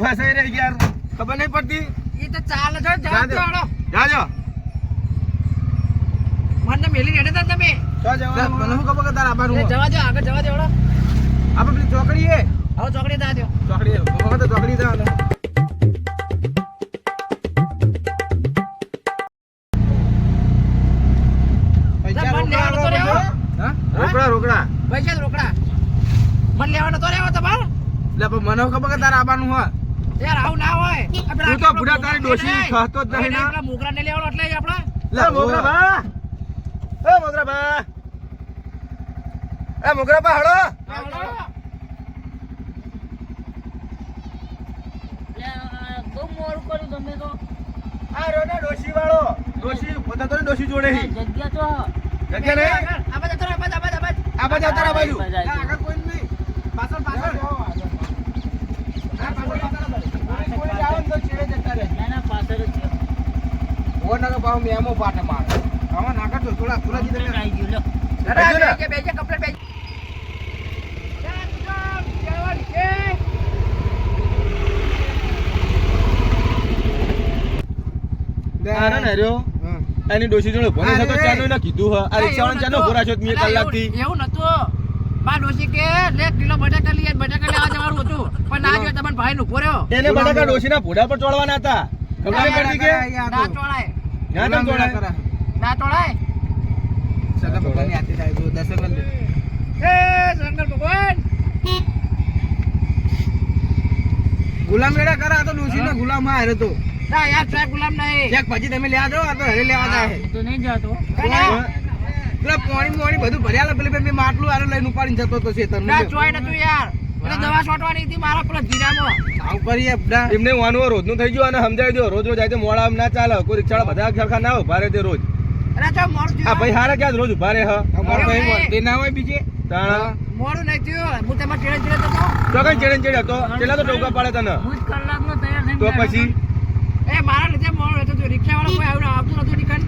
ફસાઈ રહી યાર ખબર નહીં પડતી? એ તો ચાલે છે જાજો. દો જાજો. મને મેલી રેડે તા તમે. ચો જવાનું મને હું ખબર કે તારા આબાનું જવા જો આગળ જવા દેવડો આપણે પેલી ચોકડી હે હવે ચોકડી તા દો ચોકડી. વખત તો ચોકડી દા ને. તો રોકડા રોકડા રોકડા. પૈસા રોકડા. મને લેવાનો તો લેવો તમારે એટલે મને ખબર કે તારા આબાનું હોય? યાર આવું ના હોય. તું તો બુડા તારી ડોશી ખાતો જ નહીં ના. મોગરા ને લેવાનો એટલે આપણે. લે મોગરા બા. એ મોગરા બા. એ મોગરા બા હળો. બહુ મોડું કર્યું તમે તો. આ રોને ડોશી વાળો. ડોશી પોતા તો ડોશી જોડે. જગ્યા તો જગ્યા નહીં? આ બાજુ આ બાજુ, આ બાજુ, આ બાજુ. આગળ કોઈ નહીં. પાછળ પાછળ પાછળ કોઈ જાવ ને તો છેડે જતા રહે ના ના પાછળ જ છે મેમો પાટે માર આમાં થોડા થોડા આવી ગયું લો અરે. એની જોડે ભણે ચાનો એને કીધું હ. આ ના, ચાનો મેં નતું. કલાકથી એવું- એવું નતું. બા ડોશી કે લે કિલો બટાકા લઈએ બટાકા લેવા જવાનું હતું. પણ ના જો તમને ભાઈ નું ઊભો રહ્યો. એને બટાકા ડોશીના ભોડા પર ચોળવાના હતા. ખબર પડી કે? ના. ચોળાય. ના કરા. ના ભગવાનની થાય દસ. શંકર ભગવાન! ગુલામ રેડા કરા તો તો ડોશીનો ગુલામમાં હારે તો. ના યાર ટ્રાય ગુલામ નહીં એક પછી તમે લેવા જાવ આ તો હરે લેવા જાય તો નહીં જતો. પેલા પાણી મોણી બધું ભર્યા લે પેલી મેં માટલું આરે લઈને ઉપાડીને જતો તો શેતર ના ચોય નતું યાર. દવા છોટવાની હતી મારા પેલા જીરામાં આવું કરીએ એમને વાનું રોજનું થઈ ગયું અને સમજાવી દો રોજ રોજ આજે મોડા આમ ના ચાલે કોઈ રિક્ષાવાળા બધા ખરખા ના ઊભા તે રોજ. અરે ચો મોડું આ થયું ભાઈ હારા ક્યાં રોજ ઊભા રહે હ? અમારે તો અહીં વર્તી ના હોય બીજે? તાણા. મોડું નહીં થયું. હું તમારે ચેડે ચેડે જતો તો કઈ ચેડે ચેડે હતો? કેટલા તો ટોકા પાડે તને. હું જ કલાકનો તૈયાર થઈને તો પછી? એ મારા લીધે મોડું હતું. રિક્ષા વાળો કોઈ આવ્યું આવતું નતું નીકળ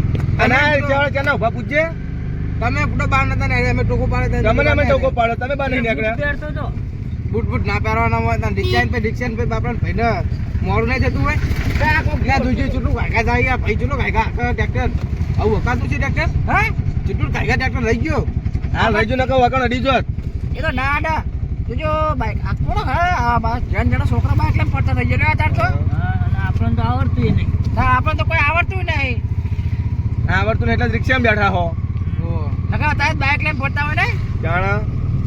અને આ ક્યાં ના ઊભા પૂછજે તમે નતા ને અમે ટોકો પાડે તમને અમે ટોકો પાડો તમે બહાર નહીં નીકળ્યા. બૂટ બૂટ ના પહેરવાના હોય ને રિક્ષા પે રિક્ષાન પે બાપરા ભાઈ ને મોરું નહીં જતું હોય. ના તુજે ચૂટલું ગાયગા જાય આ ભાઈ ચૂટલું આખા ટ્રેક્ટર આવું હકાતું છે ટ્રેક્ટર હા? ચૂટલું ગાયગા ટ્રેક્ટર લઈ ગયો. હા લઈ જો નકા વાકણ અડી જોત. એ તો ના ના. જોજો બાઈક આ કોણ હે બસ જણ જણા છોકરા બાઈક લઈને પડતા થઈ ગયા? તાર તો આપણને તો આવડતું નહીં. ના આપણને તો કોઈ આવડતું નહીં. આવડતું એટલે જ રિક્ષામાં બેઠા હો. લગા તારે બાઈક લઈને ફરતા હોય ને? જાણા.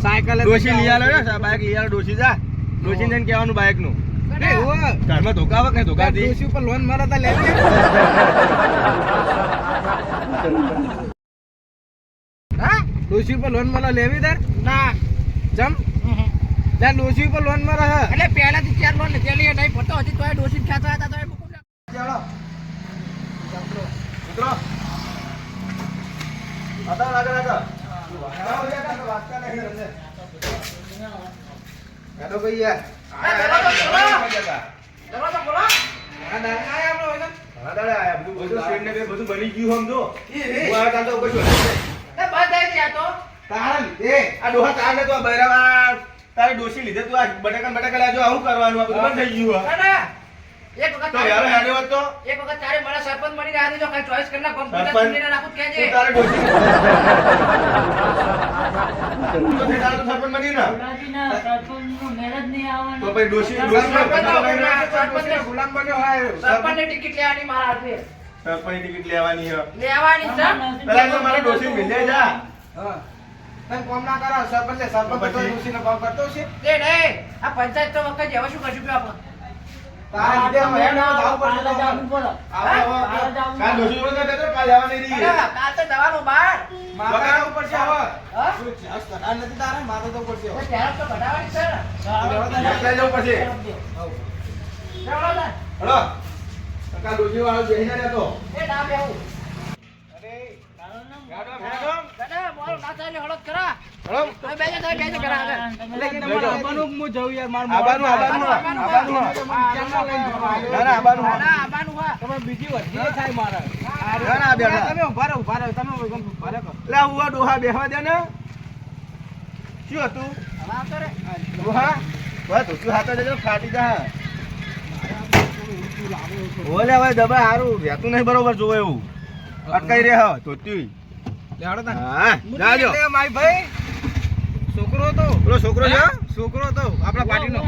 સાયકલ ડોશી લઈ આલો ને બાઈક લઈ આલો ડોશી જા. ડોશી ને કહેવાનું બાઈકનું ઘરમાં ધોકા આવે કઈ ધોકા દી. ડોશી ઉપર લોન મારા તા લેવી હા? ડોશી ઉપર લોન મારા લેવી તાર? ના. જમ. ત્યાં ડોશી ઉપર લોન મારા હે. એટલે પહેલાથી ચાર લોન લીધેલી નહીં પતો હજી તોય ડોશી ખેંચવા હતા તોય મૂકું ચાલો મિત્રો आता આગળ આગળ હેડો ભાઈ યાર? બધું શેડ ને બધું બની ગયું સમજો એ રે. હું આવ્યો તાર લીધે. આ ડોહા તાર ને તો આ બૈરાવા તારી દોશી લીધે તું આ બટાકા બટાકા લાજો આવું કરવાનું આ બધું બંધ થઈ ગયું. એક વખત તો યાર હેડે હોત તો? એક વખત તારે મારા સરપંચ મળી રહ્યા દેજો કઈ ચોઈસ કરના? ચૂંટીને નાખું જ કહેજે તારે તો તે તો સરપંચ ને ગુલાબીના સરપંચનો મેળ જ નહીં આવવાનો. તો પછી ડોશી સરપંચ સરપંચ બટાકા ગુલામ બન્યો હોય સરપંચની ટિકિટ લેવાની મારા હાથે. ટિકિટ લેવાની હે. લેવાની છે પેલા તો મારા ડોશી મિલે જા. હા. તમે કોમ ના કરો સરપંચ સરપંચ બધો ડોશીને ભાવ કરતો છે તે નહીં આ પંચાયત તો વખત જેવા શું કરશું કે આપણે તારા લીધે અમે હેડ આવો, જાવું તો. પડે. આવો, આવો, કાલે આવો. નતા તો કાલ લેવાની રહી કાલ તો જવાનું હવે. છે? આ નથી તારે? જવું પડશે તો ત્યારે તો છે ને જવું પડશે કાલ વાળો જઈને રહેતો એ ના બેહું. બેહવા દે ને. શું હતું? ફાટી જા. ઓલે હવે દબા હારું. રહેતું નહીં બરોબર જોવે એવું. અટકાઈ રહ્યા તાન. હા જાજો મારી ભાઈ છોકરો તો. પેલો છોકરો છે છોકરો હતો આપણા પાર્ટીનો.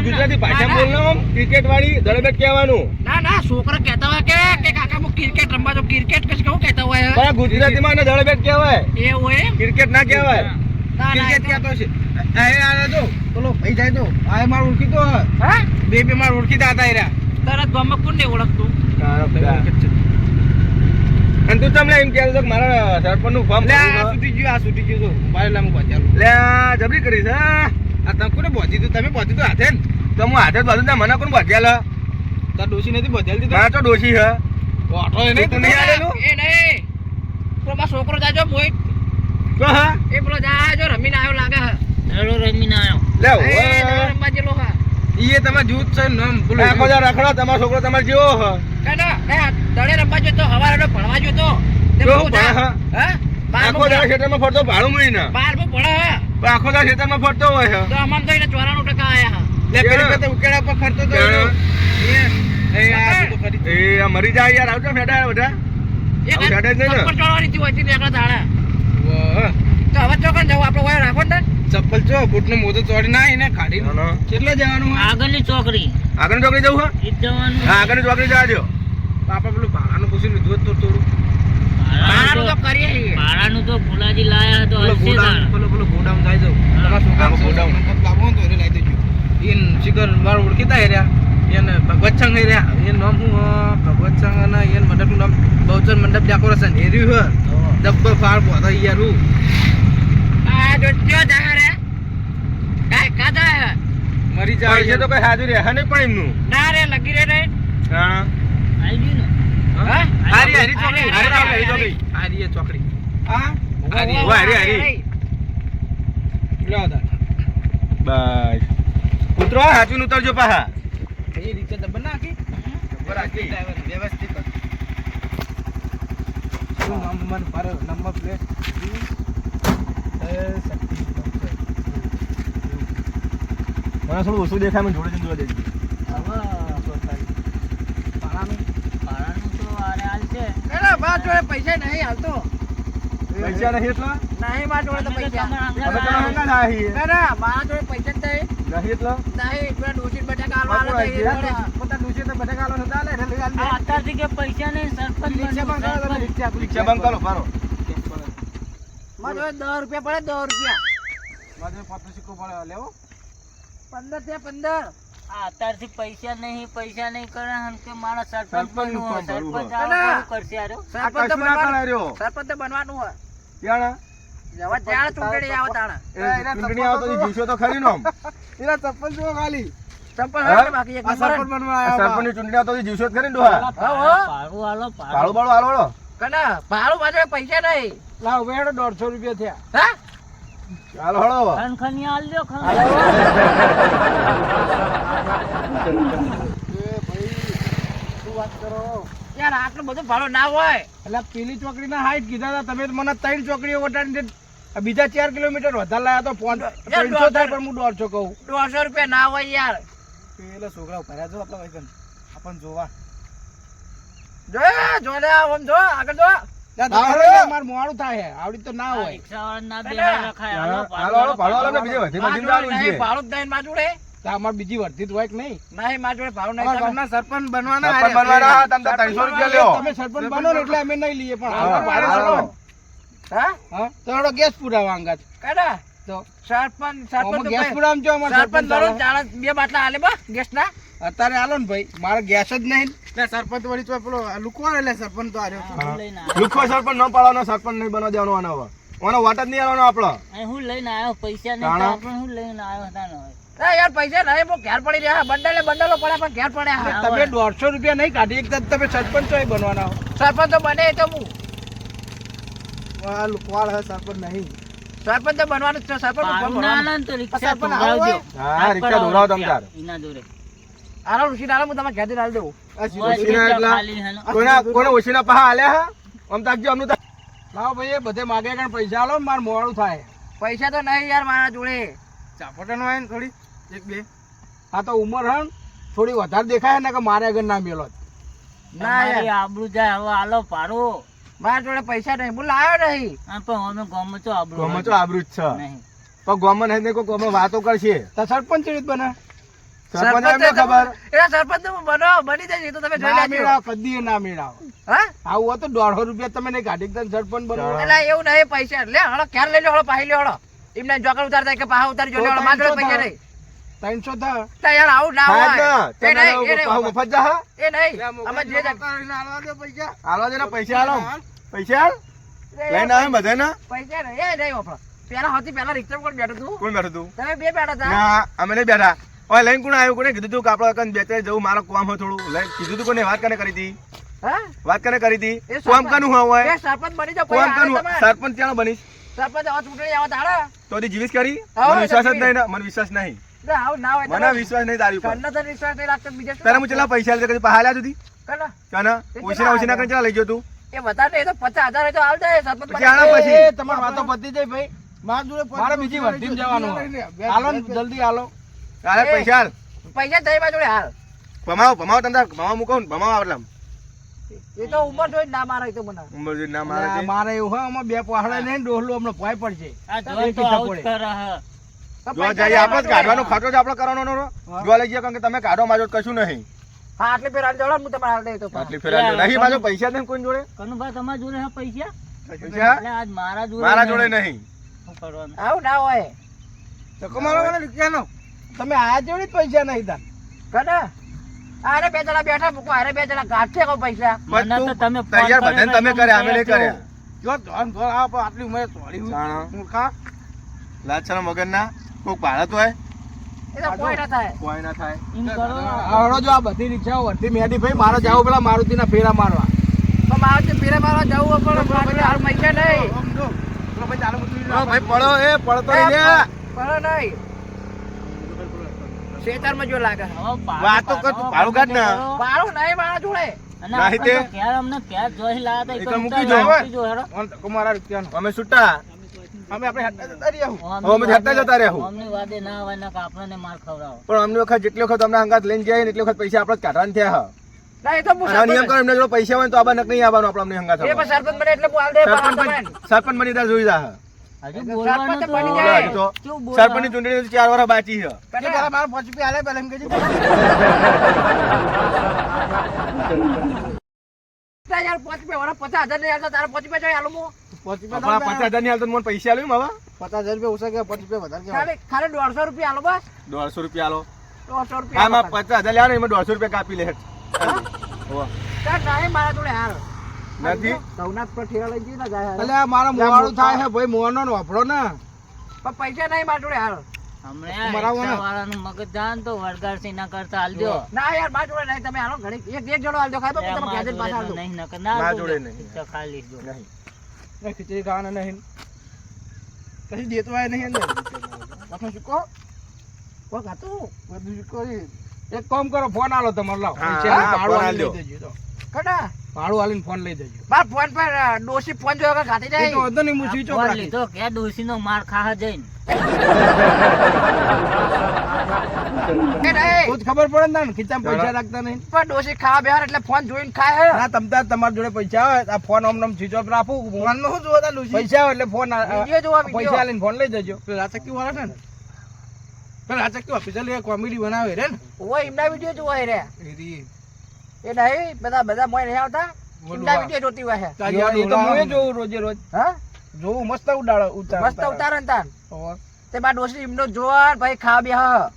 ગુજરાતી ભાષા બોલનો ક્રિકેટ વાળી દલેબેટ કહેવાનું. ના ના છોકરા કહેતા હોય કે કે કાકા ક્રિકેટ તો ના ના, ક્રિકેટ કહેતો છે. આ એ આ જો બોલો ભાઈ જાય તો આ માર ઓળખીતો હે. બે બે મારો ઓળખીતા હતા એરા તરત ગામમાં કોણ નહીં ઓળખતું અને તું તમને એમ કહેતો હતો કે મારા સરપંચનું ફોર્મ લે આ સુધી ગયું આ છૂટી ગયું જો મારે લામ બાંધ્યાલું. લે આ જબરી કરી છે આ તમે કોને બોધી તું તમે બોધી તો હાથે ને? તો હું હાથે જ બાજુ ના મને કોણ બાંધ્યા તાર ડોશી નથી બોધ્યા દીધો? મારા તો ડોશી હે. ઓઠો એ નહીં તું નહીં આલેલું? એ નહીં. છોકરો જાજો તો હા એ પેલો જાજો રમીને આવ્યો લાગે હે. રડો રમીને આવ્યો લે એ રમવા જેલો હે. ઈ તમારે જૂથ છે નામ પેલું આખો દાડો રખડો તમારો છોકરો તમારે જેવો છે કાના એ દડે રમવા હવારે ભણવા જતો તે. પેલું જા- ભણે હે? હા. આખો દાડો ખેતરમાં ફરતો ભાડું મળી ને. બારમું ભણે હે. પણ આખો દાડો ખેતરમાં ફરતો હોય તો આમાં તો એને ચોરાણું ટકા આયા હે. લે પેલી કેળા. ઉકેડા પર તો એ આ મરી જાય યાર આવજો ફેડા બધા. એ આવું જ નહીં ને? પર ચડવાની હતી હોય ને એકલા દાડા. તો હવે ચોકન જવું આપણે હોય રાખો ને ચપ્પલ ચો નું મોજો ચોડી ના એને કાઢી કેટલા જવાનું? આગળની ચોકડી. આગળની ચોકડી જવું જ જવાનું. હા આગળની ચોકડી જાજો આપણે પેલું ભાડાનું પૂછી લીધું તો થોડું. ભાડાનું તો કરીએ ભાડાનું તો ફુલાજી લાયા તો હશે ગોડાઉન. પેલો પેલો ગોડાઉન જાવ. લાવો તો એને લાવી દેજો. એને શિખર મારું ઓળખીતા રહ્યા. એને ભગવત સંઘ રહ્યા. એનું નામ હે? ભગવત સંઘ અને એને મંડપનું નામ બહુચર મંડપ ડેકોરેશન હેર્યું હે. ડબ્બો ફાળ પોતા યાર હું આ જો જો જાય રે. કાય કાદા મરી જાય તો કઈ હાજર રહે નહીં પણ એમનું? ના રે લગી રે રે હા. આવી ગયું ને. હા? હારી હારી ચોકડી હારી, ચોકડી. હારી ચોકડી. હા? હારી હારી, હારી. લ્યો દા બસ. ઉતરો હાચું ઉતરજો પાહા એ રીતે દબન નાખી. રાખી. વ્યવસ્થિત. મન પર નંબર મને થોડું ઓછું દેખાય મને જોડે જોવા દેજો ભાડાનું તો આરે હાલ છે ના બા જોડે પૈસા નહીં હાલતો પૈસા નહીં એટલા નહીં મારા જોડે તો પૈસા નહીં એટલા નહીં એટલે નહીં અત્યારથી પૈસા નહીં પૈસા નહીં કરે કે મારા સરપંચ બનવું સરપંચ કરશે સરપંચ બનવાનું કરાય રહ્યો. સરપંચ તો બનવાનું હોય. ચૂંટણી આવે તાણે. ચૂંટણી તો જીવશો તો ખરી નો એના ચપ્પલ જુઓ ખાલી. સરપંચ ચૂંટણી આવતો જીવશો જ ખરી ડોહા? હા, હો. ભાડું આલો, ભાડું. ભાડું ભાડું હાલો હાલો. કના ભાડું મારા પૈસા નહીં. લાવ વેડો દોઢસો રૂપિયા થયા. હા? હાલો હાલો ખનખની આલજો, ખનખની. એ ભાઈ શું વાત કરો? યાર આટલું બધું ભાડું ના હોય. એટલે પેલી ચોકડી ના હાઈટ કીધા હતા. તમે મને ત્રણ ચોકડીઓ વટાડી બીજા ચાર કિલોમીટર વધારે લાયા તો ત્રણસો થાય દોઢસો. પણ હું દોઢસો કહું. દોઢસો રૂપિયા ના હોય યાર. પેલા છોકરા ભર્યા જો આપણા ભાઈ આપણ જોવા. જો જો લે આમ જો આગળ જો. માર મોડું થાય આવડી તો ના હોય. રિક્ષાવાળાને ના કના? બેહાડ હાલો, હાલો હાલો હાલો ને બીજે વધી છે. ભાડું અમાર વર્ધિત હોય કે નહીં? ના મારા જોડે ભાડું અમારા નહીં ગામના સરપંચ બનવાના સરપંચ બનવાના, તમે તો 300 રૂપિયા લ્યો. તમે સરપંચ બનો એટલે અમે નહીં લઈએ પણ હા, તો ગેસ પુરાવા અંગાત કના બે બાટલા આલે બા ગેસ ના અત્યારે આલો ને ભાઈ મારે ગેસ જ નહીં. સરપંચ વળી તો પેલો લુકવાનો એટલે સરપંચ તો. આવ્યો. લુખ્ખો સરપંચ ન પાડવાનો સરપંચ નહીં બનવા દેવાનો આનો હવે વાટ જ નહીં આવવાનો આપણો. હું લઈને આવ્યો પૈસા નહીં પણ હું લઈને આવ્યો તાનો યાર પૈસા નહીં બહુ ઘેર પડી રહ્યા. બંડલે બંડલો પડ્યા પણ ઘેર પડ્યા તમે દોઢસો રૂપિયા નહીં કાઢી એક તો તમે સરપંચ બનવાના સરપંચ તો બને તો હું. હે સરપંચ નહીં. સરપંચ તો બનવાનું જ છે સરપંચનું તો રિક્ષા. હા ધોરાવો તમ તાર આનો ઋષિ નારા હું તમારે ઘેરથી ડાલ દઉં આ સીધો બસ સીધો એટલા એટલા. ખાલી હે ને. કોઈના કોઈને ઓછીના પહા આલ્યા હા? આમ તાકજો અમનું તાક. લાવો ભાઈ બધે માગે કણ પૈસા આલો માર મોડું થાય. પૈસા તો નહીં યાર મારા જોડે. ચાપટન હોય ને થોડી એક બે. હા તો ઉંમર હણ થોડી વધારે દેખાય ને કે મારે આગળ ના મેલો. ના આબરૂ જાય હવે આલો પાડો. મારા જોડે પૈસા નહીં. હું લાવ્યો નહીં. પણ અમે ગામમાં તો આબરૂ ગોમાં તો આબરૂ જ છે. નહીં. પણ ગોમાં નહીં કોઈ ગોમાં વાતો કરશે. તો સરપંચ રીત બને. સરપંચ એમને ખબર? તમે- એના સરપંચ તો બનો બની જાય તો તમે જોઈ લેજો. મેળાવો કદી ના મેળાવો હા? આવું હોય તો દોઢસો રૂપિયા તમે નહીં તને સરપંચ બનો. એટલે એવું નહીં પૈસા. લે હળો ક્યારે લઈ લો હળો પાહી લે હળો. એમને જોકર ઉતારતા કે પાહા ઉતારી જો લે હળો માત્ર પૈસા નહીં. ત્રણસો થા યાર આવું ના હોય. એ નહીં એ નહીં મફત જા એ નહીં આમાં જે જાય- પૈસા. આલવા દે ને પૈસા આલો પૈસા આલ. લઈને આવે બધે ને પૈસા એ નહીં વાપરો. પેલા હતી પેલા રિક્ષા પર બેઠો તું કોણ બેઠું તું તમે બે બેઠા હતા. ના અમે નહીં બેઠા. ઓય લઈને કોણ આવ્યું? કોને કીધું તું કે આપણે કન બે ત્રણ જવું મારો કામ હોય થોડું. લઈ કીધું તું કોને? વાત કને કરી હતી? હા? વાત કને કરી હતી? એ કોમ સરપંચ- કનું હોય સરપંચ બની જાઓ કોમ કનું? સરપંચ ત્યાં બનીશ. સરપંચ હવે ચૂંટણી આવે તારે તો જીવીશ કરી મને વિશ્વાસ જ નહીં મને વિશ્વાસ નહીં. એટલે ના હોય તો મને વિશ્વાસ નહીં તારી ઉપર. તને વિશ્વાસ નહીં લાગતો બીજા શું હું ચેટલા પૈસા લે કદી પહાલ્યા સુધી? કરો? કાના? ઓછીના ઓછીના કરીને ચેટલા લઈ ગયો તું? એ વધારે નહીં તો પચાસ હજાર તો સરપંચ પછી તમારી વાતો પતી જાય ભાઈ. મારા જોડે મારે બીજી વર્ધીમાં જવાનું હાલો જલ્દી હાલો. તારે પૈસા હાલ. પૈસા મારા જોડે હાલ. ભમાવો ભમાવો તમને તાર ભમાવો મૂકો ને ભમાવો આટલામ એ તો ઉંમર જોઈને ના મારે તો મને. ઉંમર જોઈને ના મારે એવું હોય આમાં બે પહાડા ને ડોહલું હમણાં ભાઈ પડશે. આ જોઈ તો આવું કરે હે તો જો પૈસા જઈએ નહીં આપણે જ કાઢવાનો ખર્ચો જ આપણે કરવાનો જો લઈ ગયા કારણ કે તમે કાઢો માજો કશું નહીં. હા આટલી ફેર હાલ હું તમારે હાલ દે તો આટલી ફેરા જો નહીં માજો પૈસા નહીં કોઈ જોડે? કનુભાઈ તમારા જોડે હે પૈસા? પૈસા? આજ મારા જોડે મારા જોડે નહીં. નહીં શું કરવાનું? આવું ના હોય. તો કમાલો મને રૂપિયાનો? તમે આયા જોડે જ પૈસા નહીં તાર કને? અરે બે જણા બેઠા મૂકો અરે બે જણા કહો પૈસા? મને તો તમે તૈયાર કર્યો તમે કર્યા અમે નહીં કર્યા. જો ધોન ધોન આ પણ આટલી ઉંમરે તોડી મૂર્ખા. લાચાના કોક ભારત હોય તો કોઈ ના થાય ના જો આ બધી રિક્ષાઓ વર્ધી મેડી ભાઈ મારે જાવ પેલા મારુતિના ફેરા મારવા તો મારે મારવા જવું પણ હાલ પૈસા નહીં ભાઈ પડો એ પડતો એ નહીં લે. પણ જો લાગે વાતો કર, પાડો, ભાડું કાઢ ને. કરો. નહીં મારા જોડે અને તે. અમને ઘેર જોઈ લાયા તા, તો એક મૂકી જો. મૂકી જો, હેડો. ઓન તકો મારા રૂપિયાનો અમે છૂટા અમે આપણે હેઠા જતા રહ્યા અમે હેઠા જતા રહ્યા અમને વાદે ના આવે ને કે આપણને માર ખવડાવો. પણ અમને વખત જેટલી વખત અમને હંગાત લઈને જાય એટલે એટલી વખત પૈસા આપણે કાઢવાના થયા ના એ તો હું અને આ નિયમ સરપંચ- કરો એમને જો પૈસા હોય તો આબા નક નહીં આવવાનું આપણે અમને અંગાત એ પણ સરપંચ બને એટલે દે સરપંચ બની- ત્યાં જોઈ જા સરપંચ ચૂંટણી ચાર વર્ષ બાકી છે. પેલા મારા પાંચ રૂપિયા પેલા એમ. તારે યાર પાંચ રૂપિયા વાળા પચાસ હજાર નહીં હાલતા, તારે પાંચ રૂપિયા જોઈએ. પાંચ રૂપિયા પચાસ હજારની હાલ તો મને પૈસા આલ્યું હવે. પચાસ હજાર રૂપિયા ઓછા ગયા પાંચ રૂપિયા વધારે ખાલી ખાલી દોઢસો રૂપિયા આલો બસ. દોઢસો રૂપિયા આલો. દોઢસો રૂપિયા પચાસ હજાર લેવા એમાં દોઢસો રૂપિયા કાપી લે. હોવે. તાર મારા જોડે હાલ. નથી? સૌનાથ પર ઠેલા લઈ જઈએ ને જાય અલ્યા મારા મોવાળું થાય છે ભાઈ મોવાનો નો વાપરો ને. પણ પૈસા નહીં મારા જોડે હાલ. ખીચડી ખાવાના નહીં. કશી દેતો નહીં અંદર પાછો ચૂકો કોક હતું? બધું ચૂકો એક કામ કરો ફોન આલો તમારો લાવ. હા, પૈસા હા, ભાડું ફોન લઈ દેજો તો. આલીને ફોન લઈ જજો. બા ફોન પર અ, ફોન જોયો કે ખાતી જાય? તો વાંધો નહીં, હું સ્વિચ ઓફ. લીધો કે ડોશીનો માર ખાવા જઈને. ખબર પડે ને ખીચામાં પૈસા રાખતા નહીં. પણ ડોશી ખાવા બેહાર એટલે ફોન જોઈને ખાય હે? હા તમ તાર તમારા જોડે પૈસા હોય આ ફોન ઓમ નામ સ્વિચ ઓફ રાખું. ફોનનું શું જોતા લુસી પૈસા હોય એટલે ફોન જોવા. પૈસા આલીને ફોન લઈ જજો. પેલા રાચકી વાળા છે ને? પેલા રાચકી ઓફિસર કોમેડી બનાવે રે ને? ઓય એમના વીડિયો જોવાય રે. એ. નહીં બધા બધા મોય નહીં આવતા? ચિંતા વીડિયો જોતી હોય એ તો હું એ જોઉં રોજે રોજ. હા? જોઉં મસ્ત ઉડાડો ઉતાર મસ્ત ઉતારે. ને તાન તે બા ડોશી એમનો જોર ભાઈ ખાવા બેહ.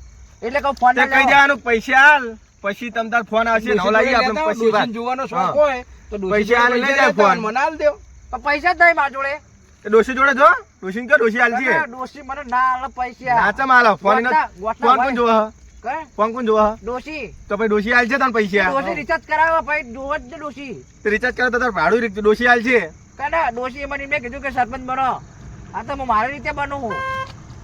એટલે કહું ફોન કઈ જવાનું પૈસા હાલ પછી તમ તાર ફોન આવશે નવ લાવી આપણે પછી વાત. જોવાનો શોખ હોય તો પૈસા આલે લઈ જાય ફોન. મને આલ દ્યો. પૈસા જ નહીં મારા જોડે. ડોસી ડોશી જોડે જો. ડોશી કે ડોસી હાલ છે અરે મને ના હાલ પૈસા. નાચમ હાલ ફોન ફોન પણ જોવા? કે? ફોન કોણ જોવા? ડોશી. તો પછી ડોશી આલ છે તને પૈસા. ડોશી રિચાર્જ કરાવવા ભાઈ જોવો જ ડોશી. તે રિચાર્જ કરાવતા તાર ભાડું રી- ડોશી આલ છે. કાના ડોશી મને મેં કીધું કે સરપંચ બનો. આ તો હું મારી રીતે બનું છું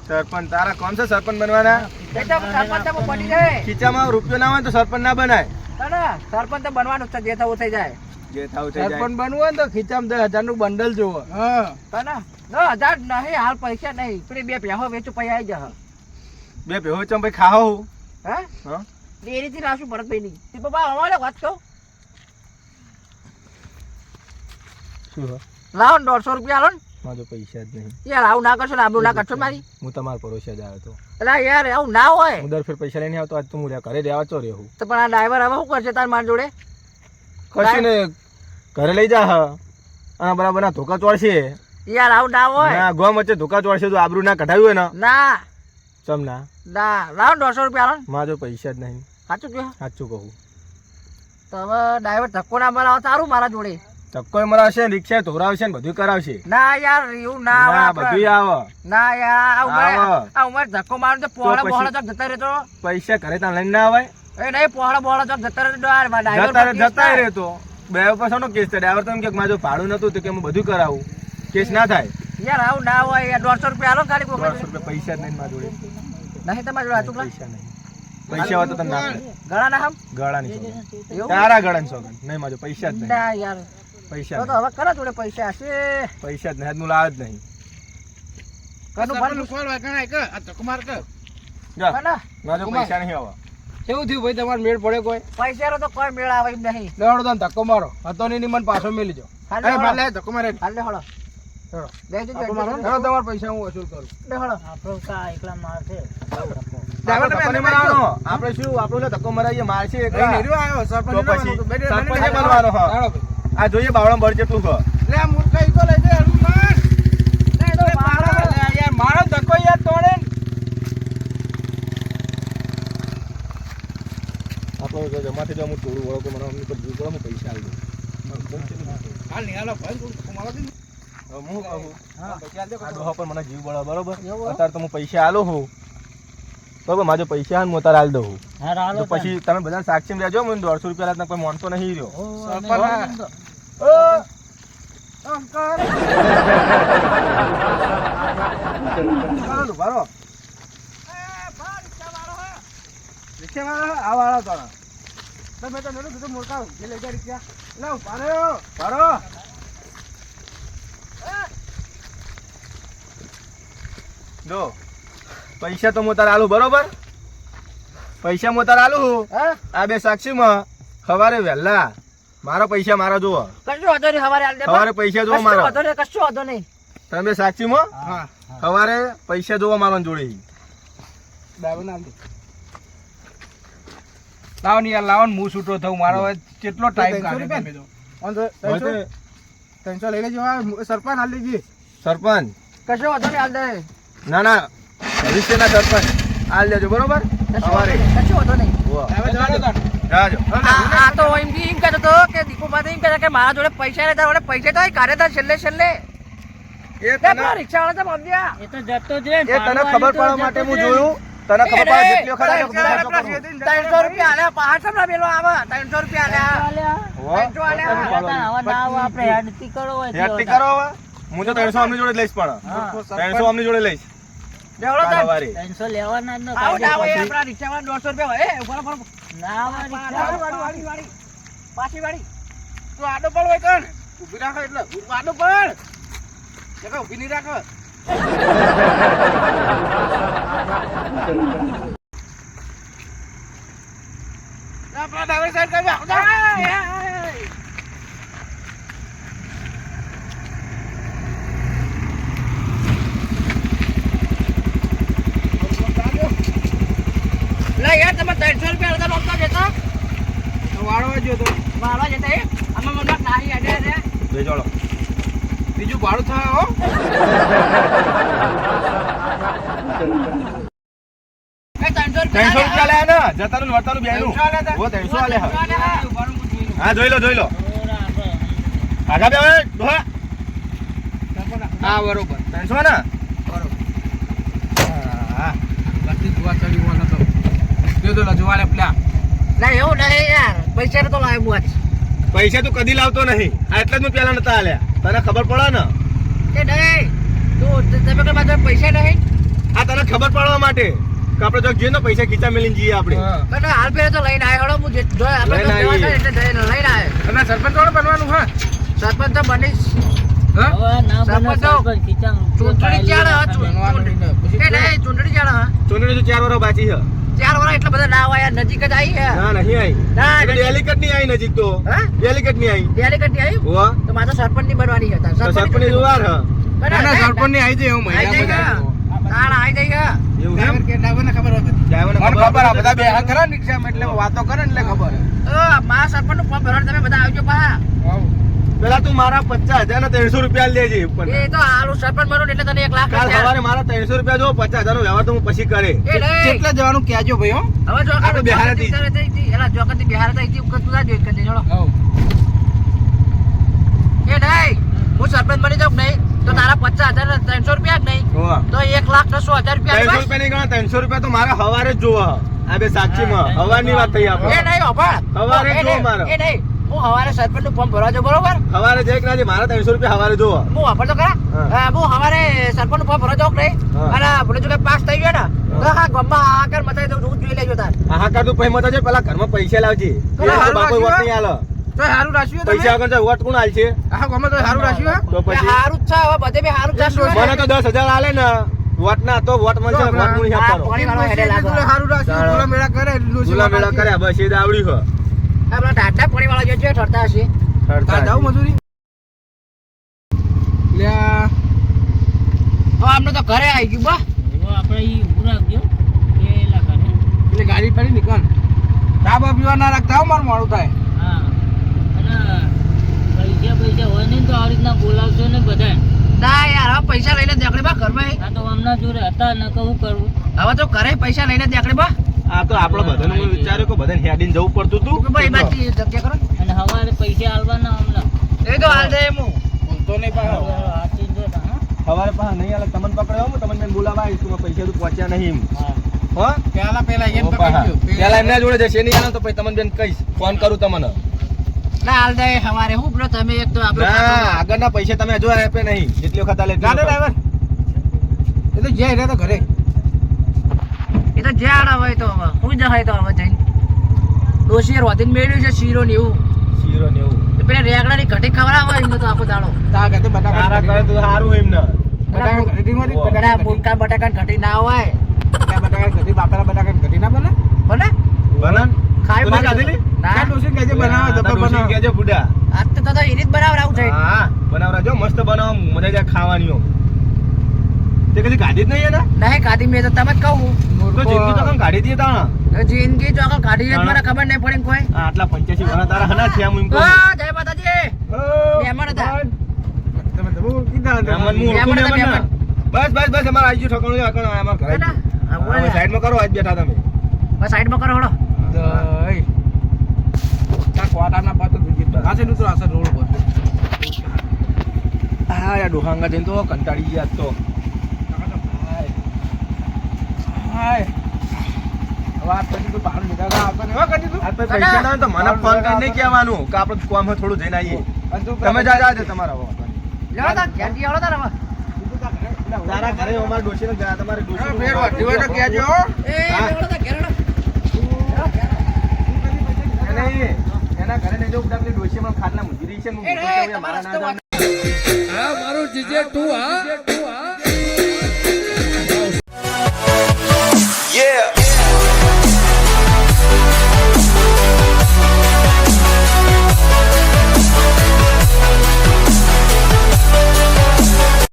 સરપંચ તારા કોણ છે સરપંચ બનવાના? એ તો સરપંચ તો બની જાય. ખીચામાં રૂપિયો ના હોય તો સરપંચ ના બનાય. તને સરપંચ તો બનવાનું છે જે થવું થઈ જાય. જે થાવું થઈ જાય. સરપંચ બનવું હોય ને તો ખીચામાં દસ હજારનું બંડલ જોવો. હા. તને દસ હજાર નહીં હાલ પૈસા નહીં. પેલી બે પ્યાહો વેચું પૈસા આવી જા બે ભેહો ચમ ભાઈ ખાહો હું. એ રીતે ભરતભાઈ ની તે બાબા અમારે વાત કહું શું લાવો ને દોઢસો રૂપિયા આલો ને. મારા પૈસા જ નહીં. યાર આવું ના કરશો ને આબરૂ ના કરશો મારી. હું તમારા પડોશી જ આવ્યો હતો એટલે યાર આવું ના હોય. હું દર ફેર પૈસા લઈને આવતો આજ તું હું ઘરે રહેવા ચો રહ્યો તો પણ આ ડ્રાઈવર હવે શું કરશે તાર મારી જોડે? કશું ને ઘરે લઈ જા હા. અને બરાબર ના ધોકા ચોડશે. યાર આવું ના હોય. ના ગોમ વચ્ચે ધોકા ચોડશે તો આબરૂ ના કઢાવ્યું ને. ના. ચમ ના ના લાવો દોઢસો રૂપિયા આલો ને. પૈસા જ નહીં. સાચું કહ્યું સાચું કહું. તમે ડ્રાઈવર ધક્કો ના મરાવો સારું મારા જોડે. ધક્કો મરાવશે ને રિક્ષા ધોરાવશે ને બધું કરાવશે. ના યાર એવું ના આવે બધું આવે. ના યાર આ ઉમર આ ઉંમરે ધક્કો મારું તો પોળા પછી- તો જતા રહેતો. પૈસા ઘરે તાં લઈને ના આવે? એ નહીં પોળા બોહળો તો જતા રહેતો. ડ્રાઈવર જતા. રહેતો. બે પાછો કેસ થાય. ડ્રાઈવર તો એમ કે મારું ભાડું નતું તો કે હું બધું કરાવું. કેસ ના થાય. યાર આવું ના હોય યાર દોઢસો રૂપિયા આલો ને ખાલી દોઢસો રૂપિયા પૈસા જ નહીં મારી જોડે. નહીં તમારી જોડે હતું પૈસા નહીં. પૈસા હોય તો તને ના ગળા ના હમ? ગળા ની તારા ગળાની સોગંદ નહીં મારો પૈસા જ નહીં. ના યાર. પૈસા તો. હવે કરા જોડે પૈસા હશે? પૈસા જ નહીં. હું લાવ જ નહીં. કનું ભરલું કોલ કણાય કે આ ધક્કો માર કે જા. કના? પૈસા નહીં આવે. કેવું થયું ભાઈ તમારે મેળ પડે કોઈ? પૈસાનો તો કોઈ મેળ આવે એમ નહીં. લેવડો તમે ધક્કો મારો. હતો નહીં ની મને પાછો મેલી જો ભાલે ધક્કો મારે. હાલે હળો તમારા પૈસા હું વસૂલ કરું એકલા અંદર મારવાનો. આપણે શું આપણું ધક્કો મરાઈએ મારશે તો બનવાનો. આ જોઈએ બાવળા જેટલું કહો તો હળવું માર. નહીં તો લે મારો મારો. યાર મારો ધક્કો યાર તોડે ને. આપણે જમાથી જો હું થોડું વળો કે મને અમને પર પૈસા આવી દઉં. હાલ નિહાલો ભાઈ તું ધક્કો મારો. હવે હું કહું? આ ડોહા પર મને જીવ બળો બરોબર? અત્યારે તો હું પૈસા આલો હું બરોબર મારે પૈસા હું અત્યારે આલ દઉં. તો પછી તમે બધા સાક્ષી રહેજો મને દોઢસો રૂપિયા રાતના કોઈ માનતો નહીં રહ્યો. ભારો. રિક્ષાવાળા આ વાળા તારા તમે તો નડો કીધું જે લઈ જાય રિક્ષા. લો રહ્યો ભારો. જો. પૈસા તો હું તારે આલું બરોબર? પૈસા હું. તારે આલું આ બે સાક્ષીમાં સવારે વહેલા. મારો પૈસા મારા જુઓ. કશું વાંધો નહીં સવારે પૈસા જુઓ મારો. વાંધો નહીં કશું વાંધો નહીં. તમે બે સાક્ષીમાં? સવારે પૈસા જુઓ મારો જોડે. ડ્રાઈવર નામ લાવો ને યાર લાવો ને હું છૂટો થઉં. મારો કેટલો ટાઈમ કાઢે તમે ત્રણસો લઈ લેજો સરપંચ હાલ લેજે સરપંચ કશો વાંધો નહીં હાલ દે. ના ના. ભવિષ્યના સરપંચ. આ લેજો બરોબર? સવારે. કશું વાંધો નહીં. ઉવ્વ. હવે જવા દો તાર. જાજો. આ આ તો એમ એમ કહેતો હતો કે દીપુભાઈ એમ કહેતા કે મારા જોડે પૈસા નહીં તારા પૈસા તો તાર છેલ્લે છલ્લે. એ તને રિક્ષાવાળા તો સમજ્યા એ તો જતો જ રે એ તને ખબર પડવા માટે હું જોયું? તને ખબર પડે જેટલી વખત ત્રણસો રૂપિયા આલ્યા પાંચ સમલા મેલો આવે ત્રણસો રૂપિયા આલ્યા. ત્રણસો આલ્યા. ના આપણે હેડતી કરો હોય કરો હવે. હું તો ત્રણસો આમની જોડે લઈશ પણ. ત્રણસો આમની જોડે લઈશ. બેવડો ડ્રાઈવર સાહેબ ત્રણસો લેવાના જ આવો ને આવો એ નથી આપણા રિક્ષાવાળા દોઢસો રૂપિયા હોય. એ, ઊભા રહો, ઊભા રહો. ના આવે વાળી, વાળી, વાળી, વાળી. પાછી વાળી. તું આડો પડ હોય કણ ઊભી રાખો એટલે ઊભું આડો પડ જગા ઊભી નહીં રાખો આપણા ડ્રાઈવર સાઈડ કરી આવ જા. લે યાર તમે ત્રણસો રૂપિયા અડધા નહોતા જતો. વાળો વાળવા જો તો વાળવા જતા એ. આમાં મને નાહી અડે અડે. બેજોડો બીજું ભાડું થાય હો ત્રણસો ત્રણસો રૂપિયા રૂપિયા લે ને? જતાનું ને વળતાનું બેનું ત્રણસો ઓ ત્રણસો આલે હા. જોઈ હા જોઈ લો જોઈ લો. બરાબર. આગા બે હા બરોબર. ત્રણસો ને? બરોબર. હા બધી જોવા ચડી હોવાનો તો. જો તો લજવાડે પેલા. ના એવું નહીં યાર. પૈસા તો લાવ્યો બુઆ પૈસા તું કદી લાવતો નહીં. આ એટલે જ હું પેલા નતા આલ્યા. તને ખબર પડે ને? કે નહીં. તું તમે કે મારા પૈસા નહીં? આ તને ખબર પડવા માટે કે આપણે જો જઈએ ને પૈસા ખીચા મેલીને જઈએ આપણે. અને હાલ પેલા તો લઈને આવ્યો હું જે- જો આપણે લઈને તો આવ્યો અને સરપંચ કોણ બનવાનું હા? સરપંચ તો બનીશ. તો ચૂંટણી ચાલે હા, ચૂંટણી. નહીં, ચૂંટણી તો ચાર વર્ષ બાકી છે. ચાર વર્ષ એટલા બધા ના આવ્યા નજીક જ આવી હે. ના નહીં આવી ના, ડેલિકેટ નજીક. આવી નજીક તો હા? ડેલિકેટની આવી ડેલિકેટની આવી? હોવા તો માતા સરપંચની બનવાની હતા. સરપંચની જોવાર હ ના, ના, સરપંચની આવી જાય હું મહિના. તાણ આઈ જાય એવું એમ કે ડ્રાઈવરને ખબર હતી બધી. ડ્રાઈવરને ખબર આ બધા બેહા ખરા ને રિક્ષામાં એટલે વાતો કરે ને એટલે ખબર ઓ મા સરપંચનું ફોર્મ ભરવાનું તમે બધા આવજો પાછા. પેલા તું મારા પચાસ હજાર ના ત્રણસો રૂપિયા લેજે એ તો હાલું સરપંચ બનો એટલે તને એક લાખ કાલ સવારે મારા ત્રણસો રૂપિયા જો પચાસ હજાર નો વ્યવહાર તો હું પછી કરે. કેટલા જવાનું કહેજો ભાઈ હો. હવે જો આપણે બિહાર હતી. એલા બિહાર હતા, અહીંથી ઉપર તું જા, જોઈ એ નહીં, હું સરપંચ બની જાઉં નહીં? તો તારા પચાસ હજાર ત્રણસો રૂપિયા જ નહીં. તો એક લાખ ને સો હજાર રૂપિયા ત્રણસો રૂપિયા નહીં ગણા ત્રણસો રૂપિયા તો મારા હવારે જ જોવા. આ બે હવારની વાત થઈ એ આપણે નહીં. હવારે. જો મારા. એ નહીં. હું હવારે સરપંચનું ફોર્મ ભરવા જાઉં, બરોબર? હવારે જઈ કે ના ત્રણસો રૂપિયા હવારે હું ખરા? હા. ફોર્મ ભરવા અને જો પાસ થઈ ગયો ને તો હા. ગામમાં આગળ મચાવી દઉં જોઈ લેજો તાર. આહા તું પૈ મત પેલા ઘરમાં પૈસા લાવજે. હારું બાપો વોટ રાખ્યું નહીં આલો તો સારું રાખ્યું પૈસા વગર તો વોટ કોણ આલશે હા ગમે તો સારું રાખ્યું તો પછી? હારું જ છે હવે બધે બી હારું છે. મને તો દસ હજાર આલે ને વોટ ના તો વોટ મળશે વોટ હું હા, આપવાનો. પાણી વાળો હેડે લાગો. એટલે સારું રાખ્યું મેળા કરે એટલે ડોશી ગુલા મેળા વાળા બસ એ જ આવડ્યું હો. આપણા ટાટા પાણી વાળા જે છે ઠરતા હશે. ઠરતા જાવ મજૂરી. લ્યા હવે આમને તો ઘરે આવી ગયું બા. હવે આપણે ઈ ઉરા ગયો પેલા ઘરે એટલે ગાડી પડી નીકળ ચા બા પીવા ના રાખતા હો મારું મોડું થાય. હા. અને પૈસા પૈસા હોય ને તો આ રીતના બોલાવશો ને બધા ના યાર હવે પૈસા લઈને દેખડે બા ઘરમાં. આ તો હમણાં જોડે હતા ન કહું કરવું હવે તો ઘરે પૈસા લઈને દેખડે બા. આ તો આપણે બધાને હું વિચાર્યું કે બધાને હેડીને જવું પડતું કે હતું ભાઈ બાકી જગ્યા કરો. અને હવારે પૈસા આલવાના અમને એ તો હાલ દે હું. તો નહીં પાછો. હવારે પાછા નહીં આલે તમને પકડ્યો હું તમને મેં બોલાવા આવીશ તું પૈસા તો પહોંચ્યા નહીં હા. હો? પેલા પેલા એમ પાહા. પેલા એમના જોડે જશે નહીં આલે તો પછી તમને બેન કહીશ. ફોન કરું તમને. ના હાલ દે હવારે. હું તમે એક તો આપણો ના આગળના પૈસા તમે હજુ આપે નહીં. જેટલી વખત આલે વખત. ડ્રાઈવર. એ તો જ્યાં રહ્યા તો ઘરે. એ તો જ્યાં હોય તો હવે હું જવાય તો હવે જઈને. ડોશી રોધીને મેળ્યું છે શીરો ને એવું. શીરો ને એવું. પેલા રેગડા ની ઘટી ખવડાવો એમને તો આખો દાડો. તા કહે તો બટાકા કરે તો સારું એમને. બટાકા ઘટી માં બટાકા ગડા બટાકા ઘટી ના હોય. બટાકા બટાકા ઘટી બાપરા બટાકા ઘટી ના બને? બને? બને? ખાઈ તું બને. ખાધેલી? ના. કહે છે બનાવો જબર બનાવો. કહેજે બુડા આ તો તો એની જ બનાવરાવું છે. હા બનાવરાજો મસ્ત બનાવો મજા જાય ખાવાની. તે કદી કાઢી જ નહીં એને નહીં કાઢી મેં તો તમે જ કહું. તો જિંદગી તો કંઈ કાઢી દઈએ તાણા. જિંદગી તો આગળ કાઢી જ મને ખબર નહીં પડી કોઈ. આટલા પંચ્યાસી વર્ષ તારા હના છે હું કહું. જય માતાજી. ઓ, મહેમાન હતા. તમે તો બહુ કીધા હતા. મહેમાન મહેમાન ના. બસ બસ બસ અમારે આવી ગયું ઠકાણું. છે, ઠકાણું ઘરે ના, ના. આ બોલે. આવી ગયું. સાઈડમાં કરો આજ બેઠા તમે. બસ કરો હળો. પાતો તો રોડ પર. હા યાર ડોહાંગા જઈને તો કંટાળી ગયા તો હાય. હવે આ પછી તો બહાર નીકળતા આવતો નહીં. હો, કદી તું? આ તો પૈસા તો મને ફોન કરીને કહેવાનું કે આપણે કોમ થોડું જઈને આવીએ. તું તમે જા જા તમારા તાર ઘરે અમારે ગયા તમારે હા, ડોશીનું ફેર વાટી હોય તો કહેજો, હો. એ હા. લેવડો તાર ઘેર ઘરે નહીં જવું આપણી ડોશીમાં ખાટલા મૂકી રહી છે હું મારા ના તમારો જાવ.